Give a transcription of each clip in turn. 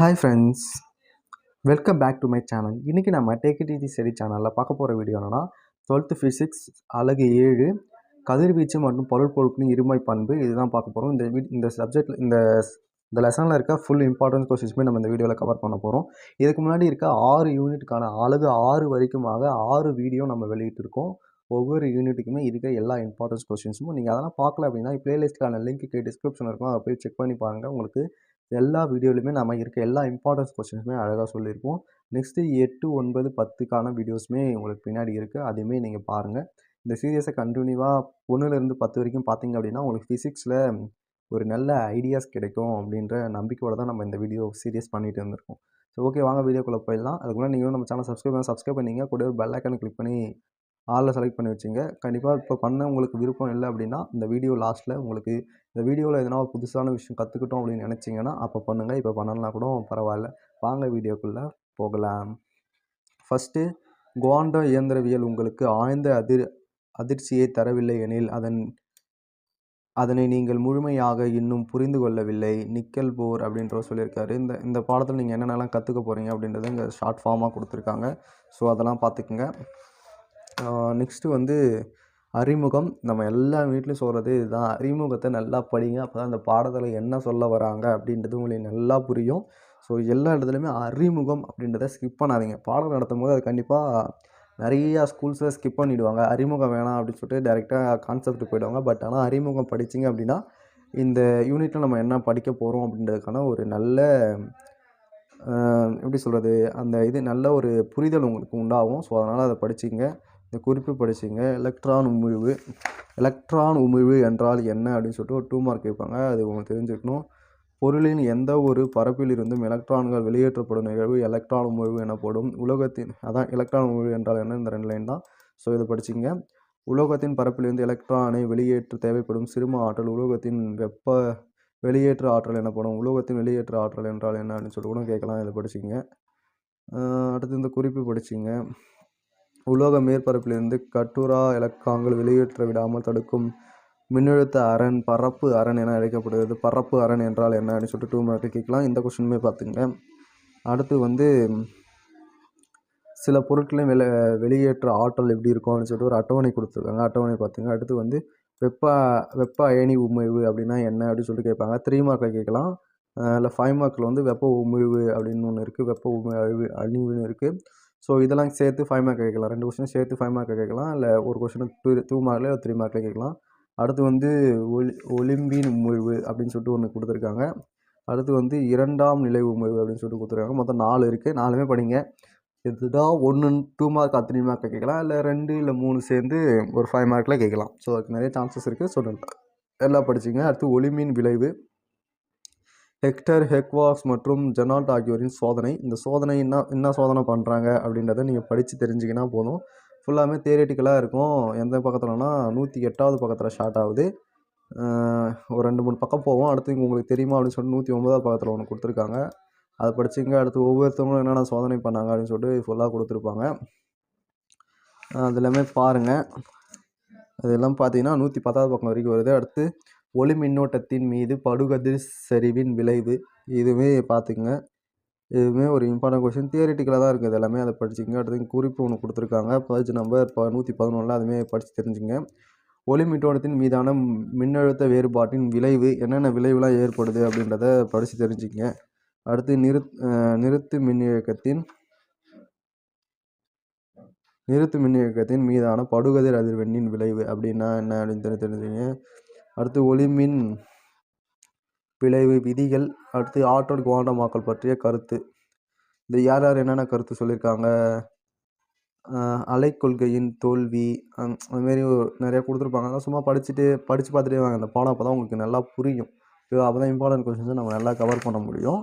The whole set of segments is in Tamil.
Hi friends welcome back to my channel இன்றைக்கி நம்ம டேக் இட் ஈஸி ஸ்டடி சேனலில் பார்க்க போகிற வீடியோ என்னென்னா டுவெல்த்து ஃபிசிக்ஸ் அழகு ஏழு கதிர்வீச்சு மற்றும் பொருள் பொருட்களின் இருமை பண்பு. இதுதான் பார்க்க போகிறோம் இந்த வீ இந்த சப்ஜெக்ட் இந்த இந்த லெசனில் இருக்க ஃபுல் இம்பார்ட்டன்ஸ் கொஸ்டின்ஸுமே நம்ம இந்த வீடியோவில் கவர் பண்ண போகிறோம் இதுக்கு முன்னாடி இருக்க ஆறு யூனிட்டுக்கான அழகு ஆறு வரைக்குமாக ஆறு வீடியோ நம்ம வெளியிட்டிருக்கோம். ஒவ்வொரு யூனிட்டுக்குமே இருக்க எல்லா இம்பார்ட்டன்ஸ் கொஸ்டின்ஸும் நீங்கள் அதெல்லாம் பார்க்கல அப்படின்னா பிளேலிஸ்ட்டுக்கான லிங்க்கு டிஸ்கிரிப்ஷன் இருக்கும். அதை போய் செக் பண்ணி பாருங்கள் உங்களுக்கு எல்லா வீடியோலையுமே நம்ம இருக்க எல்லா இம்பார்ட்டன்ஸ் கொஸ்டின்ஸுமே அழகாக சொல்லியிருப்போம். நெக்ஸ்ட்டு எட்டு ஒன்பது பத்துக்கான வீடியோஸுமே உங்களுக்கு பின்னாடி இருக்குது அதையுமே நீங்கள் பாருங்கள் இந்த சீரியஸை கண்டினியூவாக ஒன்றுலேருந்து பத்து வரைக்கும் பார்த்தீங்க அப்படின்னா உங்களுக்கு ஃபிசிக்ஸில் ஒரு நல்ல ஐடியாஸ் கிடைக்கும் அப்படின்ற நம்பிக்கையோடு தான் நம்ம இந்த வீடியோ சீரியஸ் பண்ணிகிட்டு இருந்திருக்கோம். ஸோ ஓகே வாங்க வீடியோக்குள்ளே போயிடலாம். அதுக்குள்ளே நீங்களும் நம்ம சேனல் சப்ஸ்கிரைப் பண்ணி சப்ஸ்கிரைப் பண்ணிங்க. கூட ஒரு பெல் ஐக்கானை கிளிக் பண்ணி ஆளில் செலக்ட் பண்ணி வச்சுங்க. கண்டிப்பாக இப்போ பண்ண உங்களுக்கு விருப்பம் இல்லை அப்படின்னா இந்த வீடியோ லாஸ்ட்டில் உங்களுக்கு இந்த வீடியோவில் எதனா ஒரு புதுசான விஷயம் கற்றுக்கிட்டோம் அப்படின்னு நினச்சிங்கன்னா அப்போ பண்ணுங்கள் இப்போ பண்ணலாம் கூட பரவாயில்ல. வாங்க வீடியோக்குள்ளே போகலாம். ஃபஸ்ட்டு குவாண்டோ இயந்திரவியல் உங்களுக்கு ஆழ்ந்த அதிர் அதிர்ச்சியை தரவில்லை எனில் அதன் அதனை நீங்கள் முழுமையாக இன்னும் புரிந்து கொள்ளவில்லை. நிக்கல் போர் அப்படின்ற சொல்லியிருக்காரு. இந்த இந்த பாடத்தில் நீங்கள் என்னென்னலாம் கற்றுக்க போகிறீங்க அப்படின்றத இங்கே ஷார்ட் ஃபார்மாக கொடுத்துருக்காங்க. ஸோ அதெல்லாம் பார்த்துக்குங்க. நெக்ஸ்ட்டு வந்து அறிமுகம். நம்ம எல்லா வீட்லேயும் சொல்கிறது இதுதான். அறிமுகத்தை நல்லா படிங்க. அப்போ தான் அந்த பாடத்தில் என்ன சொல்ல வராங்க அப்படின்றது உங்களுக்கு நல்லா புரியும். ஸோ எல்லா இடத்துலையுமே அறிமுகம் அப்படின்றத ஸ்கிப் பண்ணாதீங்க. பாடம் நடத்தும் போது அது கண்டிப்பாக நிறையா ஸ்கூல்ஸில் ஸ்கிப் பண்ணிவிடுவாங்க அறிமுகம் வேணாம் அப்படின்னு சொல்லிட்டு டேரெக்டாக கான்செப்ட் போயிடுவாங்க. பட் ஆனால் அறிமுகம் படிச்சிங்க அப்படின்னா இந்த யூனிட்டில் நம்ம என்ன படிக்க போகிறோம் அப்படின்றதுக்கான ஒரு நல்ல எப்படி சொல்கிறது அந்த இது நல்ல ஒரு புரிதல் உங்களுக்கு உண்டாகும். ஸோ அதனால் அதை படிச்சிங்க இந்த குறிப்பு படிச்சிங்க. எலக்ட்ரான் உமிழ்வு எலக்ட்ரான் உமிழ்வு என்றால் என்ன? அப்படின்னு சொல்லிட்டு ஒரு டூ மார்க் கேட்பாங்க. அது உங்களுக்கு தெரிஞ்சுக்கணும். பொருளின் எந்த ஒரு பரப்பில் இருந்தும் எலக்ட்ரான்கள் வெளியேற்றப்படும் நிகழ்வு எலக்ட்ரான் உமிழ்வு எனப்படும். உலகத்தின் அதான் எலக்ட்ரான் உமிழ்வு என்றால் என்ன? இந்த ரெண்டு லைன் தான். ஸோ இதை படிச்சிங்க. உலோகத்தின் பரப்பிலிருந்து எலக்ட்ரானை வெளியேற்ற தேவைப்படும் சிறும ஆற்றல் உலோகத்தின் வெப்ப வெளியேற்ற ஆற்றல் எனப்படும். உலோகத்தின் வெளியேற்ற ஆற்றல் என்றால் என்ன? அப்படின்னு சொல்லி கூட கேட்கலாம். இதை படிச்சிங்க. அடுத்து இந்த குறிப்பு படிச்சிங்க. உலோக மேற்பரப்பிலிருந்து கட்டுரா எலக்ட்ரான்கள் வெளியேற்ற விடாமல் தடுக்கும் மின்னழுத்த அரண் பரப்பு அரண் என அழைக்கப்படுகிறது. பரப்பு அரண் என்றால் என்ன? அப்படின்னு சொல்லிட்டு டூ மார்க்கு கேட்கலாம். இந்த கொஸ்டினுமே பார்த்துங்க அடுத்து வந்து சில பொருட்களையும் வெளி வெளியேற்ற ஆற்றல் எப்படி இருக்கும்? அப்படின்னு சொல்லிட்டு ஒரு அட்டவணை கொடுத்துருக்காங்க. அட்டவணை பார்த்துங்க. அடுத்து வந்து வெப்ப வெப்ப அயனி உமிழ்வு அப்படின்னா என்ன? அப்படின்னு சொல்லிட்டு கேட்பாங்க. த்ரீ மார்க்கில் கேட்கலாம். இல்லை ஃபைவ் மார்க்கில் வந்து வெப்ப உமிழ்வு அப்படின்னு ஒன்று இருக்குது வெப்ப உமிழ்வு அழிவுன்னு இருக்குது ஸோ இதெல்லாம் சேர்த்து ஃபைவ் மார்க் கேட்கலாம். ரெண்டு கொஸ்டின் சேர்த்து ஃபைவ் மார்க் கேட்கலாம். இல்லை ஒரு கொஸ்டின் டூ டூ மார்க்கில் இல்லை த்ரீ மார்க்கில் கேட்கலாம். அடுத்து வந்து ஒலி ஒலிம்பின் உமிழ்வு அப்படின்னு சொல்லிட்டு ஒன்று கொடுத்துருக்காங்க. அடுத்து வந்து இரண்டாம் நிலை உமிழ்வு அப்படின்னு சொல்லிட்டு கொடுத்துருக்காங்க. மொத்தம் நாலு இருக்குது நாலுமே படிங்க. இதுதான் ஒன்று டூ மார்க் த்ரீ மார்க்கில் கேட்கலாம். இல்லை ரெண்டு இல்லை மூணு சேர்ந்து ஒரு ஃபைவ் மார்க்கில் கேட்கலாம். ஸோ அதுக்கு நிறைய சான்சஸ் இருக்குது ஸோ எல்லாம் படிச்சிங்க. அடுத்து ஒளிமின் விளைவு. ஹெக்டர் ஹெக்வாக்ஸ் மற்றும் ஜெனால்ட் ஆகியோரின் சோதனை. இந்த சோதனை என்ன என்ன சோதனை பண்ணுறாங்க அப்படின்றத நீங்கள் படித்து தெரிஞ்சிங்கன்னா போதும். ஃபுல்லாமே தேரட்டிக்கலாக இருக்கும். எந்த பக்கத்துலனா நூற்றி எட்டாவது பக்கத்தில் ஸ்டார்ட் ஆகுது. ஒரு ரெண்டு மூணு பக்கம் போவோம். அடுத்து உங்களுக்கு தெரியுமா அப்படின்னு சொல்லிட்டு நூற்றி ஒன்பதாவது பக்கத்தில் ஒன்று கொடுத்துருக்காங்க. அதை படிச்சிங்க. அடுத்து ஒவ்வொருத்தவங்களும் என்னென்ன சோதனை பண்ணாங்க அப்படின்னு சொல்லிட்டு ஃபுல்லாக கொடுத்துருப்பாங்க. அது எல்லாமே பாருங்கள் அதெல்லாம் பார்த்தீங்கன்னா நூற்றி பத்தாவது பக்கம் வரைக்கும் வருது. அடுத்து ஒளி மின்னோட்டத்தின் மீது படுகதிர் சரிவின் விளைவு. இதுவுமே பார்த்துக்குங்க. இதுவுமே ஒரு இம்பார்ட்டன்ட் கொஷின் தியரிட்டிக்கலாக தான் இருக்குது எல்லாமே. அதை படிச்சுங்க அடுத்து குறிப்பு ஒன்று கொடுத்துருக்காங்க. பேஜ் நம்பர் இப்போ நூற்றி பதினொன்றில் அதுவுமே படித்து தெரிஞ்சுங்க ஒளி மின்னோட்டத்தின் மீதான மின்னழுத்த வேறுபாட்டின் விளைவு என்னென்ன விளைவுலாம் ஏற்படுது அப்படின்றத படித்து தெரிஞ்சுங்க அடுத்து நிறுத் நிறுத்து மின்னியக்கத்தின் நிறுத்து மின்னியக்கத்தின் மீதான படுகதிர் அதிர்வெண்ணின் விளைவு அப்படின்னா என்ன அப்படின்னு தெரிஞ்சுங்க அடுத்து ஒளிமின் விளைவு விதிகள் அடுத்து ஆற்றல் குவாண்டமாக்கல் பற்றிய கருத்து. இந்த யார் யார் என்னென்ன கருத்து சொல்லியிருக்காங்க அலைக்கொள்கையின் தோல்வி அதுமாரி நிறையா கொடுத்துருப்பாங்க. அதெல்லாம் சும்மா படிச்சுட்டு படித்து பார்த்துட்டே வாங்க. அந்த பாடம் அப்போ தான் உங்களுக்கு நல்லா புரியும். அப்போ தான் இம்பார்ட்டன்ட் கொஷின்ஸை நம்ம நல்லா கவர் பண்ண முடியும்.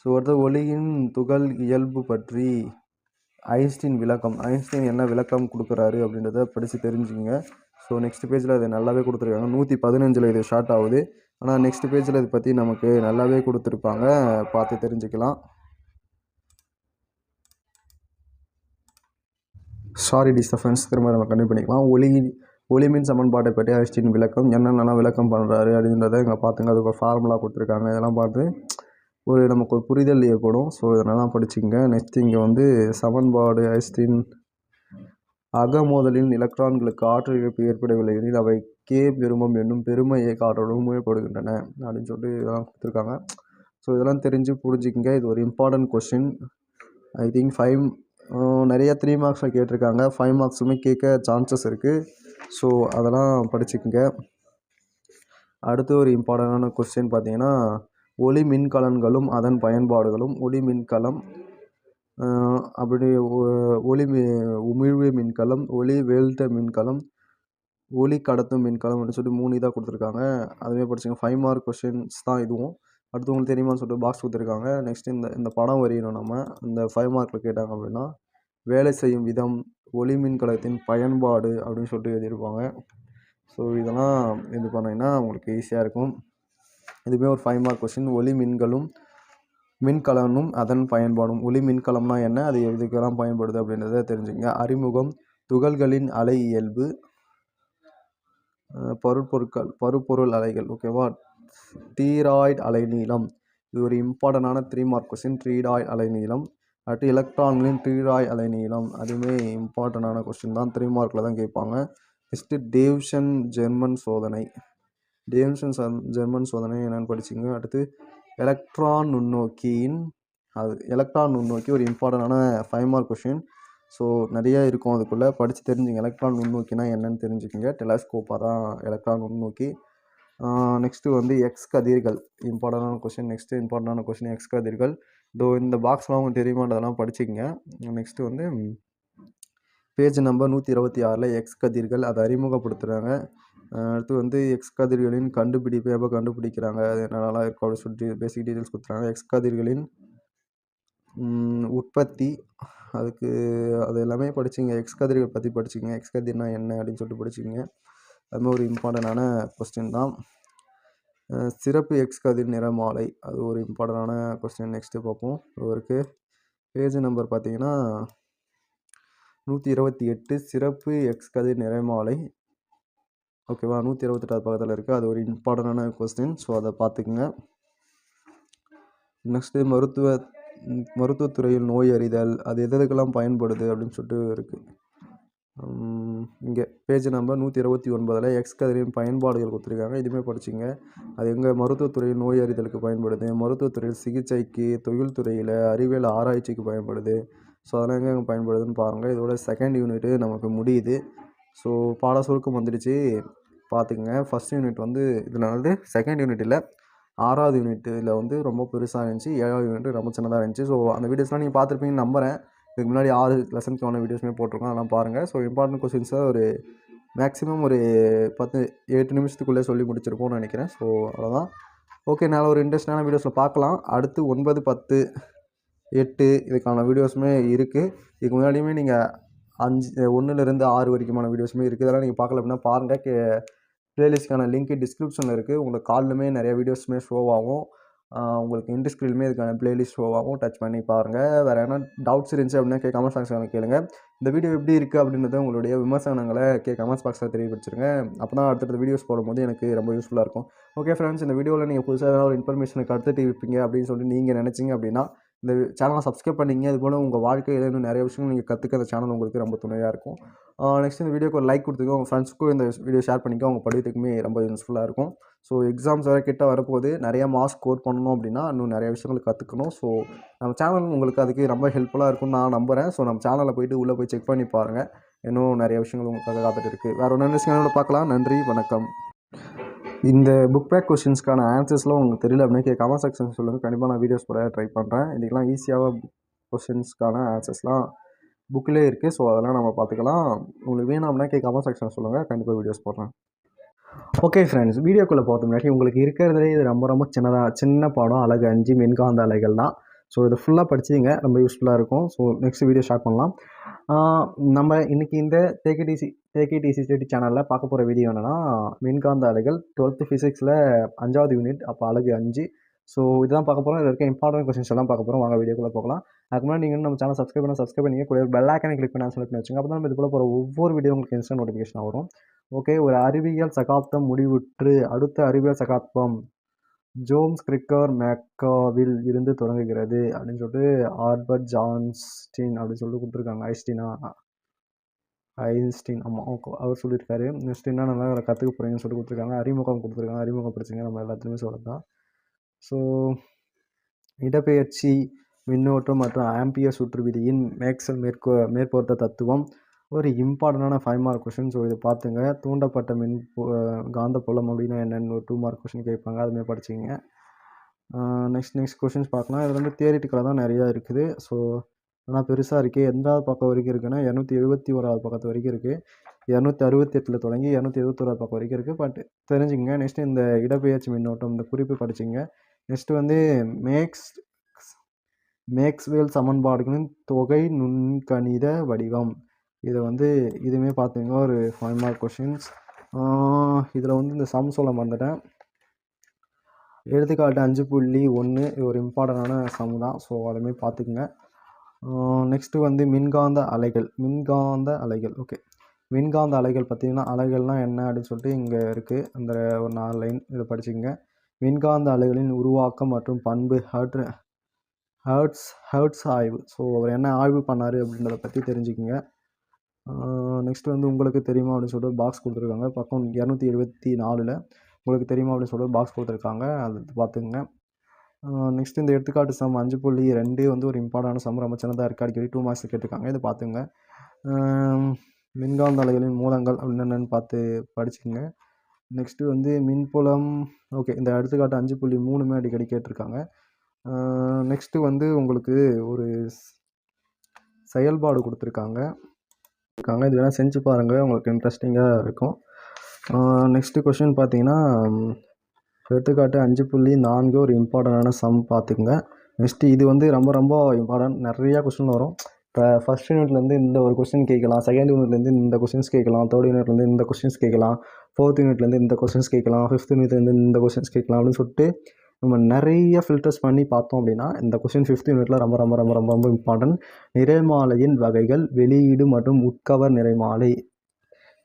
ஸோ அடுத்து ஒளியின் துகள் இயல்பு பற்றி ஐன்ஸ்டீன் விளக்கம். ஐன்ஸ்டீன் என்ன விளக்கம் கொடுக்குறாரு அப்படின்றத படித்து தெரிஞ்சுங்க ஸோ நெக்ஸ்ட் பேஜில் அது நல்லாவே கொடுத்துருக்காங்க. நூற்றி பதினஞ்சில் இது ஷார்ட் ஆகுது. ஆனால் நெக்ஸ்ட் பேஜில் இதை பற்றி நமக்கு நல்லாவே கொடுத்துருப்பாங்க. பார்த்து தெரிஞ்சுக்கலாம். சாரி டிஸ்டர்பன்ஸ் திரும்ப நம்ம கண்டினியூ பண்ணிக்கலாம். ஒளி ஒளிமின் சமன்பாட்டை பற்றி ஐஸ்டின் விளக்கம் என்னென்னலாம் விளக்கம் பண்ணுறாரு அப்படின்றத இங்கே பார்த்துங்க. அதுக்கு ஃபார்முலா கொடுத்துருக்காங்க. இதெல்லாம் பார்த்து ஒரு நமக்கு ஒரு புரிதல் ஏற்படும். ஸோ இதெல்லாம் படிச்சுங்க. நெக்ஸ்ட் இங்கே வந்து சமன்பாடு ஐஸ்டின் அகமோதலின் எலக்ட்ரான்களுக்கு ஆற்றல் இழப்பு ஏற்படவில்லை எனில் அவை கே பெருமம் என்னும் பெரும இயக்க ஆற்றலுடன் மூடப்படுகின்றன அப்படின்னு சொல்லிட்டு இதெல்லாம் கொடுத்துருக்காங்க. ஸோ இதெல்லாம் தெரிஞ்சு புரிஞ்சுக்கங்க. இது ஒரு important question I think five நிறைய த்ரீ மார்க்ஸில் கேட்டிருக்காங்க. ஃபைவ் மார்க்ஸுமே கேட்க சான்சஸ் இருக்குது ஸோ அதெல்லாம் படிச்சுக்கோங்க. அடுத்து ஒரு இம்பார்ட்டண்டான கொஸ்டின் பார்த்தீங்கன்னா ஒளி மின்கலன்களும் அதன் பயன்பாடுகளும் ஒளி மின்கலம் அப்படி ஒ- ஒளி உமிழ்வு மின்கலம் ஒளி வேல்ட மின்கலம் ஒளி கடத்தும் மின்கலம் அப்படின்னு சொல்லிட்டு மூணு இதாக கொடுத்துருக்காங்க. அதுவே படிச்சுங்க ஃபைவ் மார்க் கொஷின்ஸ் தான் இதுவும். அடுத்து உங்களுக்கு தெரியுமான்னு சொல்லிட்டு பாக்ஸ் கொடுத்துருக்காங்க. நெக்ஸ்ட் இந்த இந்த படம் வரையணும் நம்ம. இந்த ஃபைவ் மார்க்கில் கேட்டாங்க அப்படின்னா வேலை செய்யும் விதம் ஒளி மின்கலத்தின் பயன்பாடு அப்படின்னு சொல்லிட்டு எழுதியிருப்பாங்க. ஸோ இதெல்லாம் இது பண்ணிங்கன்னா உங்களுக்கு ஈஸியாக இருக்கும். இதுவே ஒரு ஃபைவ் மார்க் கொஸ்டின் ஒளி மின்களும் மின்கலனும் அதன் பயன்பாடும். ஒளி மின்கலம்னா என்ன? அது எதுக்கெல்லாம் பயன்படுது அப்படின்றத தெரிஞ்சுங்க அறிமுகம் துகள்களின் அலை இயல்பு பருப்பொருட்கள் பருப்பொருள் அலைகள் ஓகேவா? தீராய்டு அலைநீளம். இது ஒரு இம்பார்ட்டண்டான த்ரீ மார்க் கொஸ்டின் ட்ரீடாய்டு அலைநீளம். அடுத்து எலக்ட்ரான்களின் த்ரீடாய் அலைநீளம். அதுவுமே இம்பார்ட்டண்டான கொஸ்டின் தான். த்ரீ மார்க்கில் தான் கேட்பாங்க. நெக்ஸ்ட்டு டேவ்ஷன் ஜெர்மன் சோதனை. டேவ்ஷன் சன்- ஜெர்மன் சோதனை என்னென்னு படிச்சிங்க அடுத்து எலக்ட்ரான் நுண்ணோக்கியின் அது எலக்ட்ரான் நுண்ணோக்கி ஒரு இம்பார்ட்டண்டான ஃபைவ் மார்க் கொஷின் ஸோ நிறைய இருக்கும் அதுக்குள்ளே. படித்து தெரிஞ்சுங்க. எலக்ட்ரான் நுண்ணோக்கினா என்னன்னு தெரிஞ்சுக்கோங்க. டெலஸ்கோப்பாக தான் எலக்ட்ரான் நுண்ணோக்கி. நெக்ஸ்ட்டு வந்து எக்ஸ் கதிர்கள். இம்பார்ட்டண்டான கொஷின் நெக்ஸ்ட்டு இம்பார்ட்டண்டான கொஷின் எக்ஸ் கதிர்கள். இதோ இந்த பாக்ஸ்லாம் உங்களுக்கு தெரியுமான்றதெல்லாம் படிச்சுக்கங்க. நெக்ஸ்ட்டு வந்து பேஜ் நம்பர் நூற்றி இருபத்தி ஆறில் எக்ஸ் கதிர்கள். அதை அறிமுகப்படுத்துகிறாங்க அடுத்து வந்து எக்ஸ் கதிர்களின் கண்டுபிடிப்பு எப்போ கண்டுபிடிக்கிறாங்க? அது என்னென்னலாம் இருக்கும் அப்படின்னு சொல்லிட்டு பேசிக் டீட்டெயில்ஸ் கொடுத்துறாங்க. எக்ஸ் கதிர்களின் உற்பத்தி அதுக்கு அது எல்லாமே படிச்சிங்க. எக்ஸ் கதிர்கள் பற்றி படிச்சிங்க. எக்ஸ் கதிர்னா என்ன அப்படின்னு சொல்லிட்டு படிச்சிங்க. அது மாதிரி ஒரு இம்பார்ட்டண்டான கொஸ்டின் தான். சிறப்பு எக்ஸ் கதிர் நிறமாலை. அது ஒரு இம்பார்ட்டண்டான கொஸ்டின் நெக்ஸ்ட்டு பார்ப்போம். இவருக்கு பேஜ் நம்பர் பார்த்தீங்கன்னா நூற்றி இருபத்தி எட்டு. சிறப்பு எக்ஸ் கதிர் நிறமாலை. ஓகேவா? நூற்றி இருபத்தெட்டாவது பக்கத்தில் இருக்குது அது ஒரு இம்பார்ட்டண்டான கொஸ்டின் ஸோ அதை பார்த்துக்குங்க. நெக்ஸ்ட்டு மருத்துவ மருத்துவத்துறையில் நோய் அறிதல் அது எது எதுக்கெல்லாம் பயன்படுது அப்படின்னு சொல்லிட்டு இருக்குது இங்கே பேஜ் நம்பர் நூற்றி இருபத்தி ஒன்பதில் எக்ஸ் கதிரின் பயன்பாடுகள் கொடுத்துருக்காங்க. இதுவுமே படிச்சிங்க. அது எங்கே மருத்துவத்துறையில் நோய் அறிதலுக்கு பயன்படுது? மருத்துவத்துறையில் சிகிச்சைக்கு தொழில்துறையில் அறிவியல் ஆராய்ச்சிக்கு பயன்படுது. ஸோ அதெல்லாம் எங்கே பயன்படுதுன்னு பாருங்கள் இதோட செகண்ட் யூனிட்டு நமக்கு முடியுது. ஸோ பாட சுருக்கம் வந்துடுச்சு. பார்த்துக்குங்க. ஃபஸ்ட் யூனிட் வந்து இதில் வந்து செகண்ட் யூனிட் இல்லை. ஆறாவது யூனிட்டில் வந்து ரொம்ப பெருசாக இருந்துச்சு. ஏழாவது யூனிட் ரொம்ப சின்னதாக இருந்துச்சு. ஸோ அந்த வீடியோஸ்லாம் நீங்கள் பார்த்துருப்பீங்கன்னு நம்புகிறேன் இதுக்கு முன்னாடி ஆறு லெசன்க்கான வீடியோஸுமே போட்டிருக்கோம். அதெல்லாம் பாருங்கள் ஸோ இம்பார்ட்டன்ட் கொஸ்டின்ஸை ஒரு மேக்ஸிமம் ஒரு பத்து எட்டு நிமிஷத்துக்குள்ளே சொல்லி முடிச்சிருப்போம்னு நினைக்கிறேன். ஸோ அவ்வளோதான் ஓகே நான் ஒரு இன்ட்ரெஸ்டான வீடியோஸில் பார்க்கலாம். அடுத்து ஒன்பது பத்து எட்டு இதுக்கான வீடியோஸுமே இருக்குது இதுக்கு முன்னாடியுமே நீங்கள் அஞ்சு ஒன்றுலேருந்து ஆறு வரைக்குமான வீடியோஸுமே இருக்குது இதெல்லாம் நீங்கள் பார்க்கல அப்படின்னா பாருங்கள் கே ப்ளேலிஸ்ட்க்கான லிங்க் டிஸ்கிரிப்ஷனில் இருக்குது உங்களுக்கு கால்லுமே நிறைய வீடியோஸுமே ஷோ ஆகும். உங்களுக்கு இன்டிஸ்கிரிலுமே இதுக்கான பிளேலிஸ்ட் ஷோ ஆகும். டச் பண்ணி பாருங்கள் வேறு எதனா டவுட்ஸ் இருந்துச்சு அப்படின்னா கே கமெண்ட் பாக்ஸில் கேளுங்க. இந்த வீடியோ எப்படி இருக்குது அப்படின்றத உங்களுடைய விமர்சனங்களை கே கமெண்ட்ஸ் பாக்ஸில் தெரியப்படுத்துருங்க. அப்போ தான் அடுத்தடுத்த வீடியோஸ் போடும்போது எனக்கு ரொம்ப யூஸ்ஃபுல்லாக இருக்கும். ஓகே ஃப்ரெண்ட்ஸ் இந்த வீடியோவில் நீங்கள் புதுசாக ஏதாவது ஒரு இன்ஃபர்மேஷனுக்கு அடுத்துட்டு இருப்பீங்க அப்படின்னு சொல்லிட்டு நீங்கள் நினச்சிங்க அப்படின்னா இந்த சேனலை சப்ஸ்கிரைப் பண்ணிங்க. அதுபோல் உங்கள் வாழ்க்கையில் இன்னும் நிறைய விஷயங்கள் நீங்கள் கற்றுக்க அந்த சேனல் உங்களுக்கு ரொம்ப துணையாக இருக்கும். நெக்ஸ்ட் இந்த வீடியோக்கு ஒரு லைக் கொடுத்துக்கோ உங்கள் ஃப்ரெண்ட்ஸ்க்கும் இந்த வீடியோ ஷேர் பண்ணிக்கோ அவங்க படிக்கிறதுக்குமே ரொம்ப யூஸ்ஃபுல்லாக இருக்கும். ஸோ எக்ஸாம்ஸ் வேறு கிட்ட வரப்போகுது. நிறைய மார்க்ஸ் ஸ்கோர் பண்ணணும் அப்படின்னா இன்னும் நிறைய விஷயங்கள் கற்றுக்கணும் ஸோ நம்ம சேனல் உங்களுக்கு அதுக்கு ரொம்ப ஹெல்ப்ஃபுல்லாக இருக்கும்னு நான் நம்புகிறேன் ஸோ நம்ம சேனலில் போயிட்டு உள்ளே போய் செக் பண்ணி பாருங்கள் இன்னும் நிறைய விஷயங்கள் உங்களுக்காக காத்துட்டு இருக்குது வேறு ஒன்று விஷயங்களோட பார்க்கலாம். நன்றி வணக்கம். இந்த புக் பேக் கொஷின்ஸ்க்கான ஆன்சர்ஸ்லாம் உங்களுக்கு தெரியல அப்படின்னா கமெண்ட் செக்ஷன் சொல்லுங்கள் கண்டிப்பாக நான் வீடியோஸ் போட ட்ரை பண்ணுறேன் இதுக்கெலாம் ஈஸியாக கொஷின்ஸ்க்கான ஆன்சர்ஸ்லாம் புக்கிலே இருக்குது ஸோ அதெல்லாம் நம்ம பார்த்துக்கலாம். உங்களுக்கு வேணும் அப்படின்னா கமெண்ட் செக்ஷன் சொல்லுங்கள் கண்டிப்பாக வீடியோஸ் போடுறேன். ஓகே ஃப்ரெண்ட்ஸ் வீடியோக்குள்ளே போகிறது முன்னாடி உங்களுக்கு இருக்கிறதுலே இது ரொம்ப ரொம்ப சின்னதாக சின்ன பாடம் அழகு அஞ்சு மின்காந்த அலைகள் தான் ஸோ இதை ஃபுல்லாக படிச்சிங்க ரொம்ப யூஸ்ஃபுல்லாக இருக்கும். ஸோ நெக்ஸ்ட் வீடியோ ஸ்டார்ட் பண்ணலாம். நம்ம இன்றைக்கி இந்த தேக்கிடிசி தேக்கிடிசி ஸ்டடி சேனலில் பார்க்க போகிற வீடியோ என்னென்னா மின்காந்த அலைகள் டுவெல்த்து ஃபிசிக்ஸில் அஞ்சாவது யூனிட் அப்போ அழகு அஞ்சு. ஸோ இதுதான் பார்க்க போகிறோம் இதில் இருக்க இம்பார்ட்டன்ட் கொஸ்டின்ஸ் எல்லாம் பார்க்க போகிறோம் வாங்க வீடியோக்குள்ளே போகலாம். அதுக்கு முன்னாடி நீங்கள் நம்ம சேனல் சப்ஸ்கிரைப் பண்ண சப்ஸ்கிரைப் பண்ணி கூட பெல் ஐக்கனை கிளிக் பண்ணி செலக்ட் பண்ணி வச்சுங்க. அப்போ தான் நம்ம இது போல போகிற ஒவ்வொரு வீடியோ உங்களுக்கு இன்ஸ்டன்ட் நோட்டிஃபிகேஷன் வரும். ஓகே ஒரு அறிவியல் சகாப்தம் முடிவுற்று. அடுத்த அறிவியல் சகாப்தம். ஜோம்ஸ் கிரிக்கர் மேக்காவில் இருந்து தொடங்குகிறது அப்படின்னு சொல்லிட்டு ஆல்பர்ட் ஜான்ஸ்டின் அப்படின்னு சொல்லிட்டு கொடுத்துருக்காங்க. ஐஸ்டினா ஐன்ஸ்டீன் ஆமாம் அவர் சொல்லியிருக்காரு. நெக்ஸ்ட் நல்லா கற்றுக்க போகிறீங்கன்னு சொல்லி கொடுத்துருக்காங்க. அறிமுகம் கொடுத்துருக்காங்க. அறிமுகம் படிச்சிங்க நம்ம எல்லாத்துலேயுமே சொல்லலாம். ஸோ இடப்பெயர்ச்சி மின்னோட்டம் மற்றும் ஆம்பியர் சுற்று விதியின் மேக்சல் மேற்கோ மேற்பொருத்த தத்துவம் ஒரு இம்பார்ட்டண்ட்டான ஃபைவ் மார்க் கொஷின் ஸோ இதை பார்த்துங்க தூண்டப்பட்ட மின் காந்த புலம் அப்படின்னா என்னென்னு ஒரு டூ மார்க் கொஷின் கேட்பாங்க. அதுமாதிரி படிச்சிங்க நெக்ஸ்ட் நெக்ஸ்ட் கொஷின்ஸ் பார்க்கலாம் இதில் வந்து தியரிட்டிக்கலாக தான் நிறையா இருக்குது. ஸோ ஆனால் பெருசாக இருக்குது எந்தாவது பக்கம் வரைக்கும் இருக்குன்னா இரநூத்தி எழுபத்தி ஓராவது பக்கத்து வரைக்கும் இருக்குது இரநூத்தி அறுபத்தி எட்டில் தொடங்கி இரநூத்தி எழுபத்தோராது பக்கம் வரைக்கும் இருக்குது பட் தெரிஞ்சுங்க நெக்ஸ்ட்டு இந்த இடப்பெயர்ச்சி மின்னோட்டம் இந்த குறிப்பு படிச்சிங்க நெக்ஸ்ட்டு வந்து மேக்ஸ் மேக்ஸ்வேல் சமன்பாடுகளின் தொகை நுண்கணித வடிவம். இதை வந்து இதுவுமே பார்த்தீங்கன்னா ஒரு ஃபைவ் மார்க் கொஷின்ஸ் இதில் வந்து இந்த சம் சொல்ல மறந்துட்டேன். எடுத்துக்காட்டு அஞ்சு புள்ளி ஒன்று ஒரு இம்பார்ட்டண்டான சம் தான். ஸோ அதுமாரி பார்த்துக்குங்க. நெக்ஸ்ட்டு வந்து மின்காந்த அலைகள். மின்காந்த அலைகள். ஓகே மின்காந்த அலைகள் பார்த்திங்கன்னா அலைகள்னால் என்ன அப்படின்னு சொல்லிட்டு இங்கே இருக்குது அந்த ஒரு நாலு லைன் இதை படிச்சுக்கோங்க. மின்காந்த அலைகளின் உருவாக்கம் மற்றும் பண்பு ஹர்ட் ஹர்ட்ஸ் ஹர்ட்ஸ் ஆய்வு. ஸோ அவர் என்ன ஆய்வு பண்ணார் அப்படின்றத பற்றி தெரிஞ்சுக்கோங்க. நெக்ஸ்ட் வந்து உங்களுக்கு தெரியுமா அப்படின்னு சொல்லிட்டு பாக்ஸ் கொடுத்துருக்காங்க. பக்கம் இரநூத்தி எழுபத்தி நாலில் உங்களுக்கு தெரியுமா அப்படின்னு சொல்லிட்டு பாக்ஸ் கொடுத்துருக்காங்க. அது பார்த்துங்க நெக்ஸ்ட் இந்த எடுத்துக்காட்டு சம் அஞ்சு புள்ளி ரெண்டு வந்து ஒரு இம்பார்ட்டான சம். ரொம்ப சின்னதாக இருக்குது அடிக்கடி டூ மார்க்ஸ் கேட்டிருக்காங்க. இது பார்த்துங்க மின்காந்த அலைகளின் மூலங்கள் அப்படின்னு என்னென்னு பார்த்து படிச்சுக்கோங்க. நெக்ஸ்ட்டு வந்து மின்புலம். ஓகே இந்த எடுத்துக்காட்டு அஞ்சு புள்ளி மூணுமே அடிக்கடி கேட்டிருக்காங்க. நெக்ஸ்ட்டு வந்து உங்களுக்கு ஒரு செயல்பாடு கொடுத்துருக்காங்க. இருக்காங்க. இது வேணால் செஞ்சு பாருங்கள் உங்களுக்கு இன்ட்ரெஸ்டிங்காக இருக்கும். நெக்ஸ்ட்டு கொஷின் பார்த்தீங்கன்னா எடுத்துக்காட்டு அஞ்சு புள்ளி நான்கு ஒரு இம்பார்ட்டண்டான சம் பார்த்துக்குங்க நெக்ஸ்ட்டு இது வந்து ரொம்ப ரொம்ப இம்பார்ட்டன்ட் நிறையா கொஷின் வரும். இப்போ ஃபஸ்ட் யூனிட்லேருந்து இந்த ஒரு கொஸ்டின் கேட்கலாம் செகண்ட் யூனிட்லேருந்து இந்த கொஸ்டின்ஸ் கேட்கலாம் தேர்ட் யூனிட்லேருந்து இந்த கொஸ்டின்ஸ் கேட்கலாம் ஃபோர்த் யூனிட்லேருந்து இந்த கொஸ்டின்ஸ் கேட்கலாம் ஃபிஃப்த் யூனிட்லேருந்து இந்த கொஸ்டின்ஸ் கேட்கலாம் அப்படின்னு சொல்லிட்டு நம்ம நிறைய ஃபில்டர்ஸ் பண்ணி பார்த்தோம் அப்படின்னா இந்த கொஸ்டின் ஃபிஃப்த் யூனிட்டில் ரொம்ப ரொம்ப ரொம்ப ரொம்ப ரொம்ப இம்பார்ட்டன்ட் நிறைமாலையின் வகைகள் வெளியீடு மற்றும் உட்கவர் நிறைமாலை.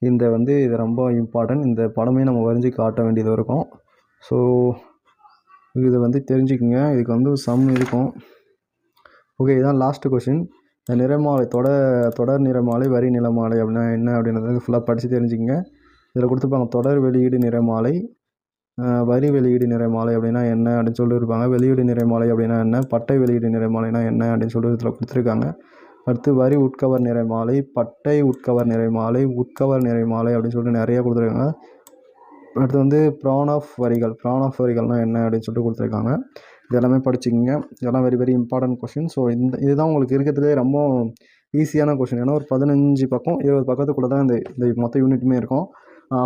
இந்த வந்து இது ரொம்ப இம்பார்ட்டன்ட் இந்த படமே நம்ம வரைஞ்சி காட்ட வேண்டியது இருக்கும். ஸோ இதை வந்து தெரிஞ்சுக்கோங்க. இதுக்கு வந்து சம் இருக்கும். ஓகே இதுதான் லாஸ்ட்டு கொஷின் இந்த நிறமாலை தொடர் தொடர் நிறமாலை வரி நிறமாலை அப்படின்னா என்ன அப்படின்றத ஃபுல்லாக படித்து தெரிஞ்சுக்கங்க. இதில் கொடுத்துருப்பாங்க தொடர் வெளியீடு நிறமாலை. வரி வெளியீடு நிறமாலை அப்படின்னா என்ன அப்படின்னு சொல்லியிருப்பாங்க வெளியீடு நிறமாலை அப்படின்னா என்ன? பட்டை வெளியீடு நிறமாலைனா என்ன அப்படின்னு சொல்லி இதில் கொடுத்துருக்காங்க. அடுத்து வரி உட்கவர் நிறைமாலை பட்டை உட்கவர் நிறைமாலை உட்கவர் நிறைமாலை அப்படின்னு சொல்லிட்டு நிறையா கொடுத்துருக்காங்க. அடுத்து வந்து ப்ரான் ஆஃப் வரிகள் ப்ரான் ஆஃப் வரிகள்னால் என்ன அப்படின்னு சொல்லிட்டு கொடுத்துருக்காங்க. இது எல்லாமே படிச்சுக்கிங்க. இதெல்லாம் very very important question so இந்த இதுதான் உங்களுக்கு இருக்கிறதுலே ரொம்ப ஈஸியான கொஷின் ஏன்னா ஒரு பதினஞ்சு பக்கம் இருபது பக்கத்துக்குள்ளே தான் இந்த இந்த மொத்த யூனிட்டுமே இருக்கும்.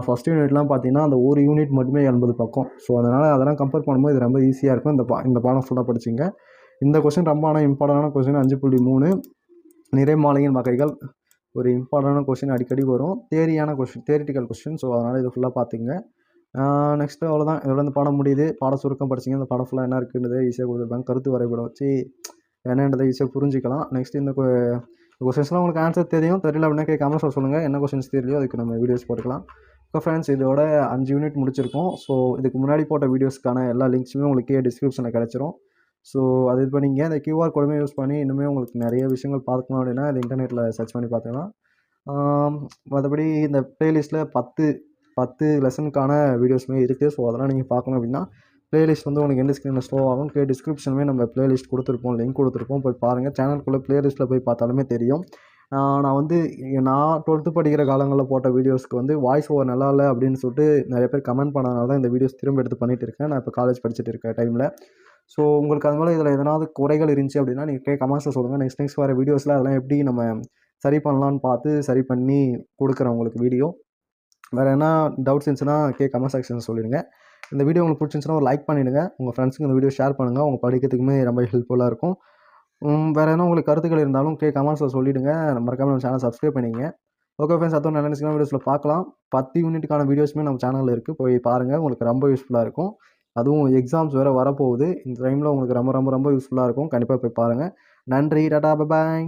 ஃபஸ்ட் யூனிட்லாம் பார்த்தீங்கன்னா அந்த ஒரு யூனிட் மட்டுமே எண்பது பக்கம். ஸோ அதனால் அதெல்லாம் கம்பேர் பண்ணும்போது இது ரொம்ப ஈஸியாக இருக்கும். இந்த பா இந்த பாடம் ஃபுல்லாக படிச்சிங்க. இந்த கொஷின் ரொம்ப ஆனால் இம்பார்ட்டண்டான கொஸ்டின் அஞ்சு புள்ளி மூணு. நிறைமாலையின் வகைகள். ஒரு இம்பார்ட்டண்டான கொஸ்டின் அடிக்கடி வரும். தேரியான கொஸ்டின் தேரிட்டிக்கல் கொஸ்டின் ஸோ அதனால் இது ஃபுல்லாக பார்த்துங்க. நெக்ஸ்ட்டு அவ்வளோதான் இதோட இந்த பாடம் முடியுது. பாட சுருக்கம் படிச்சிங்க. இந்த பாடம் ஃபுல்லாக என்ன இருக்குன்றது ஈஸியாக கொடுத்துருப்பாங்க கருத்து வரைபடம். வச்சு என்னன்றதை ஈஸியாக புரிஞ்சிக்கலாம். நெக்ஸ்ட் இந்த கொஸ்டின்ஸ்லாம் உங்களுக்கு ஆன்சர் தெரியும். தெரியல அப்படின்னா கேட்காம சொல்ல சொல்லுங்கள் என்ன கொஸ்டின்ஸ் தெரியலையோ அதுக்கு நம்ம வீடியோஸ் போட்டுக்கலாம். இப்போ ஃப்ரெண்ட்ஸ் இதோட அஞ்சு யூனிட் முடிச்சிருக்கோம். ஸோ இதுக்கு முன்னாடி போட்ட வீடியோஸ்க்கான எல்லா லிங்க்ஸுமே உங்களுக்கு டிஸ்கிரிப்ஷனில் கிடச்சிரும். ஸோ அது இது பண்ணிங்க இந்த கியூஆர் கோடுமே யூஸ் பண்ணி இன்னுமே உங்களுக்கு நிறைய விஷயங்கள் பார்க்கணும் அப்படின்னா அது இன்டர்நெட்டில் சர்ச் பண்ணி பார்த்துக்கலாம். மற்றபடி இந்த ப்ளேலிஸ்ட்டில் பத்து பத்து லெசனுக்கான வீடியோஸுமே இருக்குது ஸோ அதெல்லாம் நீங்கள் பார்க்கணும் அப்படின்னா ப்ளேலிஸ்ட் வந்து உங்களுக்கு எந்த ஸ்க்ரீனில் ஸ்லோ ஆகும் கே டிஸ்கிரிப்ஷனுமே நம்ம ப்ளேலிஸ்ட் கொடுத்துருப்போம் லிங்க் கொடுத்துருப்போம். போய் பாருங்கள் சேனலுக்குள்ளே ப்ளேலிஸ்ட்டில் போய் பார்த்தாலுமே தெரியும். நான் வந்து நான் டுவெல்த்து படிக்கிற காலங்களில் போட்ட வீடியோஸ்க்கு வந்து வாய்ஸ் ஓவர் நல்லா இல்லை அப்படின்னு சொல்லிட்டு நிறைய பேர் கமெண்ட் பண்ணனால தான் இந்த வீடியோஸ் திரும்ப எடுத்து பண்ணிகிட்டு இருக்கேன். நான் இப்போ காலேஜ் படிச்சுட்டு இருக்கேன் டைமில் ஸோ உங்களுக்கு அது மேலே இதில் எதனாவது குறைகள் இருந்துச்சு அப்படின்னா நீங்கள் கே கமெண்ட்ஸில் சொல்லுங்கள் நெக்ஸ்ட் நெக்ஸ்ட் வர வீடியோஸில் அதெல்லாம் எப்படி நம்ம சரி பண்ணலான்னு பார்த்து சரி பண்ணி கொடுக்குறேன் உங்களுக்கு வீடியோ வேறு என்ன டவுட்ஸ் இருந்துச்சுன்னா கே கமெண்ட் செக்ஷன் சொல்லிடுங்க. இந்த வீடியோ உங்களுக்கு பிடிச்சிருந்துச்சுன்னா ஒரு லைக் பண்ணிவிடுங்க உங்கள் ஃப்ரெண்ட்ஸுக்கு இந்த வீடியோ ஷேர் பண்ணுங்கள் உங்கள் படிக்கிறதுக்குமே ரொம்ப ஹெல்ப்ஃபுல்லாக இருக்கும். வேறு என்ன உங்களுக்கு கருத்துக்கள் இருந்தாலும் கே கமெண்ட்ஸில் சொல்லிவிடுங்க மறக்காமல் நம்ம சேனல் சப்ஸ்கிரைப் பண்ணிங்க ஓகே ஃப்ரெண்ட்ஸ் அதுவும் நல்ல நினைச்சிக்கலாம் வீடியோஸில் பார்க்கலாம். பத்து யூனிட்டுக்கான வீடியோஸுமே நம்ம சேனலில் இருக்குது போய் பாருங்கள் உங்களுக்கு ரொம்ப யூஸ்ஃபுல்லாக இருக்கும். அதுவும் எக்ஸாம்ஸ் வேறு வரப்போகுது. இந்த டைமில் உங்களுக்கு ரொம்ப ரொம்ப ரொம்ப யூஸ்ஃபுல்லாக இருக்கும். கண்டிப்பாக போய் பாருங்கள் நன்றி டாடா பாய்